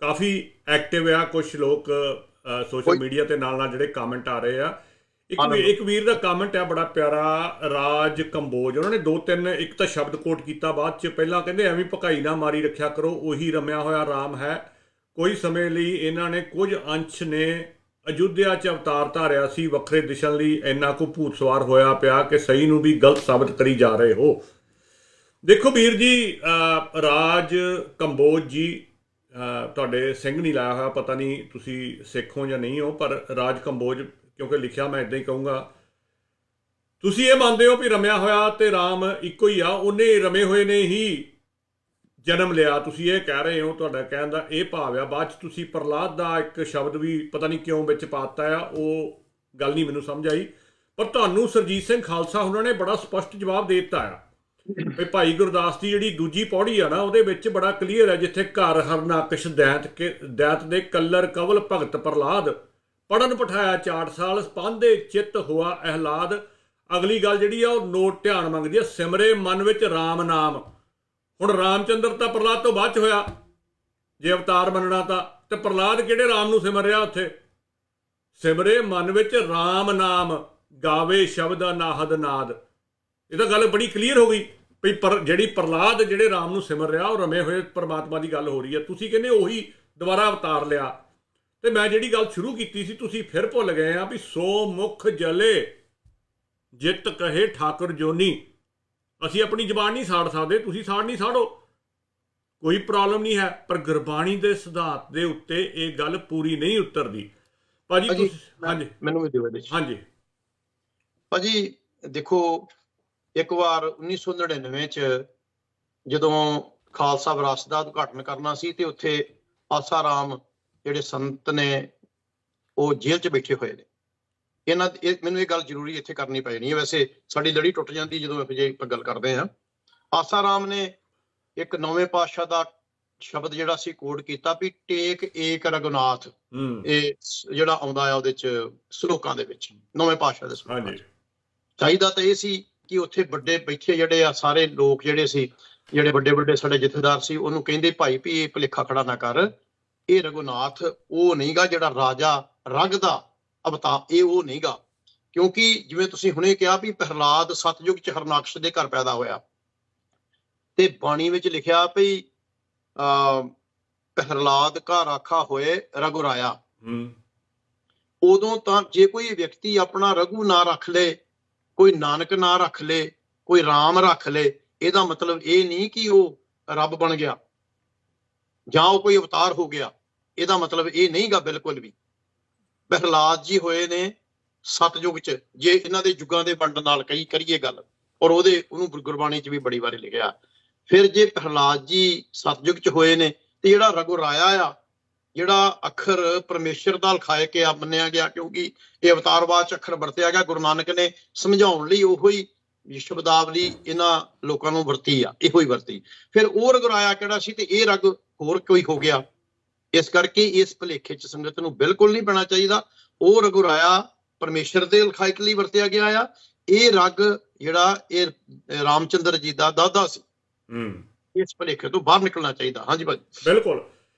ਕਾਫੀ active ਆ ਕੁਝ ਲੋਕ ਸੋਸ਼ਲ ਮੀਡੀਆ ਤੇ ਨਾਲ ਨਾਲ ਜਿਹੜੇ ਕਮੈਂਟ ਆ ਰਹੇ ਆ। ਇੱਕ ਇੱਕ ਵੀਰ ਦਾ ਕਮੈਂਟ ਆ ਬੜਾ ਪਿਆਰਾ ਰਾਜ ਕੰਬੋਜ। ਉਹਨਾਂ ਨੇ ਦੋ ਤਿੰਨ ਇੱਕ ਤਾਂ ਸ਼ਬਦ ਕੋਟ ਕੀਤਾ ਬਾਅਦ ਚ ਪਹਿਲਾਂ ਕਹਿੰਦੇ ਐਵੇਂ ਭਕਾਈ ਨਾ ਮਾਰੀ ਰੱਖਿਆ ਕਰੋ ਉਹੀ ਰਮਿਆ ਹੋਇਆ ਰਾਮ ਹੈ। ਕੋਈ ਸਮੇਂ ਲਈ ਇਹਨਾਂ ਨੇ ਕੁਝ ਅੰਸ਼ ਨੇ ਅਯੁੱਧਿਆ ਚ ਅਵਤਾਰ ਧਾਰਿਆ ਸੀ ਵੱਖਰੇ ਦਿਸ਼ਾ ਲਈ ਇੰਨਾ ਕੁ ਭੂਤ ਸਵਾਰ ਹੋਇਆ ਪਿਆ ਕਿ ਸਹੀ ਨੂੰ ਵੀ ਗਲਤ ਸਾਬਤ ਕਰੀ ਜਾ ਰਹੇ ਹੋ। ਦੇਖੋ ਵੀਰ ਜੀ ਰਾਜ ਕੰਬੋਜ ਜੀ ਤੁਹਾਡੇ ਸਿੰਘ ਨਹੀਂ ਲਾਇਆ ਹੋਇਆ, ਪਤਾ ਨਹੀਂ ਤੁਸੀਂ ਸਿੱਖ ਹੋ ਜਾਂ ਨਹੀਂ ਹੋ, ਪਰ ਰਾਜ ਕੰਬੋਜ, ਕਿਉਂਕਿ ਲਿਖਿਆ ਮੈਂ ਇਦਾਂ ਹੀ ਕਹੂੰਗਾ। ਤੁਸੀਂ ਇਹ ਮੰਨਦੇ ਹੋ ਵੀ ਰਮਿਆ ਹੋਇਆ ਤੇ ਰਾਮ ਇੱਕੋ ਹੀ ਆ, ਉਹਨੇ ਰਮੇ ਹੋਏ ਨੇ ਹੀ ਜਨਮ ਲਿਆ। ਤੁਸੀਂ ਇਹ ਕਹਿ ਰਹੇ ਹੋ, ਤੁਹਾਡਾ ਕਹਿਣ ਦਾ ਇਹ ਭਾਵ ਆ, ਬਾਅਦ ਚ ਤੁਸੀਂ ਪ੍ਰਲਾਦ ਦਾ ਇੱਕ ਸ਼ਬਦ ਵੀ ਪਤਾ ਨਹੀਂ ਕਿਉਂ ਵਿੱਚ ਪਾਤਾ ਆ, ਉਹ ਗੱਲ ਨਹੀਂ ਮੈਨੂੰ ਸਮਝ ਆਈ। ਪਰ ਤੁਹਾਨੂੰ ਸਰਜੀਤ ਸਿੰਘ ਖਾਲਸਾ ਉਹਨਾਂ ਨੇ ਬੜਾ ਸਪਸ਼ਟ ਜਵਾਬ ਦੇ ਦਿੱਤਾ ਆ। ਵੀ ਭਾਈ ਗੁਰਦਾਸ ਦੀ ਜਿਹੜੀ ਦੂਜੀ ਪੌੜੀ ਆ ਨਾ, ਉਹਦੇ ਵਿੱਚ ਬੜਾ ਕਲੀਅਰ ਹੈ ਜਿੱਥੇ ਘਰ ਹਰਨਾਕਸ਼ ਦੈਤ ਕੇ, ਦੈਤ ਦੇ ਕੱਲਰ ਕਵਲ ਭਗਤ ਪ੍ਰਲਾਦ ਪੜਨ ਪਠਾਇਆ ਚਾਟ ਸਾਲ ਪਾਂਦੇ ਚਿੱਤ ਹੋਆ ਅਹਲਾਦ। ਅਗਲੀ ਗੱਲ ਜਿਹੜੀ ਆ, ਉਹ ਨੋਟ ਧਿਆਨ ਮੰਗਦੀ ਆ, ਸਿਮਰੇ ਮਨ ਵਿੱਚ RAM ਨਾਮ। ਹੁਣ ਰਾਮਚੰਦਰ ਤਾਂ ਪ੍ਰਲਾਦ ਤੋਂ ਬਾਅਦ ਚ ਹੋਇਆ। ਜੇ ਅਵਤਾਰ ਮੰਨਣਾ ਤਾਂ, ਤੇ ਪ੍ਰਲਾਦ ਕਿਹੜੇ RAM ਨੂੰ ਸਿਮਰ ਰਿਹਾ ਉੱਥੇ? ਸਿਮਰੇ ਮਨ ਵਿੱਚ RAM ਨਾਮ, ਗਾਵੇ ਸ਼ਬਦ ਅਨਾਹਦ ਨਾਦ। ਇਹ ਤਾਂ ਗੱਲ ਬੜੀ ਕਲੀਅਰ ਹੋ ਗਈ। ਵੀ ਪਰ ਜਿਹੜੀ ਪ੍ਰਲਾਦ ਜਿਹੜੇ ਰਾਮ ਨੂੰ ਸਿਮਰ ਰਿਹਾ ਉਹ ਰਮੇ ਹੋਏ ਪਰਮਾਤਮਾ ਦੀ ਗੱਲ ਹੋ ਰਹੀ ਹੈ। ਤੁਸੀਂ ਕਹਿੰਦੇ ਉਹੀ ਦੁਬਾਰਾ ਅਵਤਾਰ ਲਿਆ। ਤੇ ਮੈਂ ਜਿਹੜੀ ਗੱਲ ਸ਼ੁਰੂ ਕੀਤੀ ਸੀ ਤੁਸੀਂ ਫਿਰ ਭੁੱਲ ਗਏ ਆ ਵੀ ਸੋ ਮੁਖ ਜਲੇ ਜਿਤ ਕਹੇ ਠਾਕੁਰ ਜੋਨੀ। ਅਸੀਂ ਆਪਣੀ ਜ਼ਬਾਨ ਨਹੀਂ ਸਾੜ ਸਕਦੇ ਤੁਸੀਂ ਸਾੜ ਨਹੀਂ ਸਾੜੋ। ਕੋਈ ਪ੍ਰੋਬਲਮ ਨਹੀਂ ਹੈ ਪਰ ਗੁਰਬਾਣੀ ਦੇ ਸਿਧਾਂਤ ਦੇ ਉੱਤੇ ਇਹ ਗੱਲ ਪੂਰੀ ਨਹੀਂ ਉਤਰਦੀ। ਭਾਜੀ ਤੁਸੀਂ ਹਾਂਜੀ। ਮੈਨੂੰ ਵੀ ਦਿਓ ਇਹਦੇ ਹਾਂਜੀ। ਭਾਜੀ ਦੇਖੋ ਇੱਕ ਵਾਰ 1999 ਚ ਜਦੋਂ ਖਾਲਸਾ ਵਿਰਾਸਤ ਦਾ ਉਦਘਾਟਨ ਕਰਨਾ ਸੀ ਤੇ ਉੱਥੇ ਆਸਾਰਾਮ ਜਿਹੜੇ ਸੰਤ ਨੇ ਉਹ ਜੇਲ੍ਹ 'ਚ ਬੈਠੇ ਹੋਏ ਨੇ। ਇਹਨਾਂ ਇਹ ਮੈਨੂੰ ਇਹ ਗੱਲ ਜ਼ਰੂਰੀ ਇੱਥੇ ਕਰਨੀ ਪੈਣੀ ਹੈ। ਵੈਸੇ ਸਾਡੀ ਲੜੀ ਟੁੱਟ ਜਾਂਦੀ ਜਦੋਂ ਇਹੋ ਆਪਾਂ ਗੱਲ ਕਰਦੇ ਹਾਂ। ਆਸਾਰਾਮ ਨੇ ਇੱਕ ਨੌਵੇਂ ਪਾਤਸ਼ਾਹ ਦਾ ਸ਼ਬਦ ਜਿਹੜਾ ਸੀ ਕੋਡ ਕੀਤਾ ਵੀ ਟੇਕ ਏਕ ਰਗੁਨਾਥ ਇਹ ਜਿਹੜਾ ਆਉਂਦਾ ਆ ਉਹਦੇ ਚ ਸ਼ਲੋਕਾਂ ਦੇ ਵਿੱਚ ਨੌਵੇਂ ਪਾਤਸ਼ਾਹ ਦੇ ਹਾਂਜੀ। ਚਾਹੀਦਾ ਤਾਂ ਇਹ ਸੀ ਕਿ ਉੱਥੇ ਵੱਡੇ ਬੈਠੇ ਜਿਹੜੇ ਆ ਸਾਰੇ ਲੋਕ ਜਿਹੜੇ ਸੀ ਜਿਹੜੇ ਵੱਡੇ ਵੱਡੇ ਸਾਡੇ ਜਥੇਦਾਰ ਸੀ ਉਹਨੂੰ ਕਹਿੰਦੇ ਭਾਈ ਵੀ ਇਹ ਭੁਲੇਖਾ ਖੜਾ ਨਾ ਕਰ। ਇਹ ਰਘੁਨਾਥ ਉਹ ਨਹੀਂਗਾ ਜਿਹੜਾ ਰਾਜਾ ਰਗ ਦਾ ਅਵਤਾਰ ਇਹ ਉਹ ਨਹੀਂਗਾ। ਕਿਉਂਕਿ ਜਿਵੇਂ ਤੁਸੀਂ ਹੁਣੇ ਕਿਹਾ ਵੀ ਪ੍ਰਹਲਾਦ ਸਤਯੁਗ ਚ ਹਰਨਾਕਸ਼ ਦੇ ਘਰ ਪੈਦਾ ਹੋਇਆ। ਤੇ ਬਾਣੀ ਵਿੱਚ ਲਿਖਿਆ ਵੀ ਅ ਪ੍ਰਹਲਾਦ ਘਰ ਆਖਾ ਹੋਏ ਰਘੁਰਾਇਆ। ਹੂੰ। ਉਦੋਂ ਤਾਂ ਜੇ ਕੋਈ ਵਿਅਕਤੀ ਆਪਣਾ ਰਘੂ ਨਾਂ ਰੱਖ ਲੇ ਕੋਈ ਨਾਨਕ ਨਾਂ ਰੱਖ ਲੇ, ਕੋਈ RAM ਰੱਖ ਲੇ, ਇਹਦਾ ਮਤਲਬ ਇਹ ਨਹੀਂ ਕਿ ਉਹ ਰੱਬ ਬਣ ਗਿਆ ਜਾਂ ਉਹ ਕੋਈ ਅਵਤਾਰ ਹੋ ਗਿਆ। ਇਹਦਾ ਮਤਲਬ ਇਹ ਨਹੀਂਗਾ ਬਿਲਕੁਲ ਵੀ। ਪ੍ਰਹਲਾਦ ਜੀ ਹੋਏ ਨੇ ਸਤਜੁਗ ਚ, ਜੇ ਇਹਨਾਂ ਦੇ ਯੁੱਗਾਂ ਦੇ ਵੰਡ ਨਾਲ ਕਈ ਕਰੀਏ ਗੱਲ, ਔਰ ਉਹਦੇ, ਉਹਨੂੰ ਗੁਰਬਾਣੀ ਚ ਵੀ ਬੜੀ ਵਾਰੀ ਲਿਖਿਆ। ਫਿਰ ਜੇ ਪ੍ਰਹਲਾਦ ਜੀ ਸਤਜੁਗ ਚ ਹੋਏ ਨੇ, ਤੇ ਜਿਹੜਾ ਰਘੁਰਾਇਆ ਆ ਜਿਹੜਾ ਅੱਖਰ ਪਰਮੇਸ਼ਰ ਦਾ ਲਿਖਾਇ ਕੇ ਆ ਮੰਨਿਆ ਗਿਆ ਕਿਉਂਕਿ ਇਹ ਅਵਤਾਰਵਾਦ ਚ ਅੱਖਰ ਵਰਤਿਆ ਗਿਆ ਗੁਰੂ ਨਾਨਕ ਨੇ ਸਮਝਾਉਣ ਲਈ ਉਹੋ ਹੀ ਸ਼ਬਦਾਵਲੀ ਇਹਨਾਂ ਲੋਕਾਂ ਨੂੰ ਵਰਤੀ ਆ ਇਹੋ ਹੀ ਵਰਤੀ। ਫਿਰ ਉਹ ਰਗਰਾਇਆ ਕਿਹੜਾ ਸੀ ਤੇ ਇਹ ਰਗ ਹੋਰ ਕੋਈ ਹੋ ਗਿਆ। ਇਸ ਕਰਕੇ ਇਸ ਭਲੇਖੇ ਚ ਸੰਗਤ ਨੂੰ ਬਿਲਕੁਲ ਨਹੀਂ ਪੈਣਾ ਚਾਹੀਦਾ। ਉਹ ਰਗੁਰਾਇਆ ਪਰਮੇਸ਼ਰ ਦੇ ਲਿਖਾਇਤ ਲਈ ਵਰਤਿਆ ਗਿਆ ਆ। ਇਹ ਰਗ ਜਿਹੜਾ ਇਹ ਰਾਮਚੰਦਰ ਜੀ ਦਾ ਦਾਦਾ ਸੀ। ਹੂੰ। ਇਸ ਭਲੇਖੇ ਤੋਂ ਬਾਹਰ ਨਿਕਲਣਾ ਚਾਹੀਦਾ। ਹਾਂਜੀ ਭਾਜੀ। ਬਿਲਕੁਲ।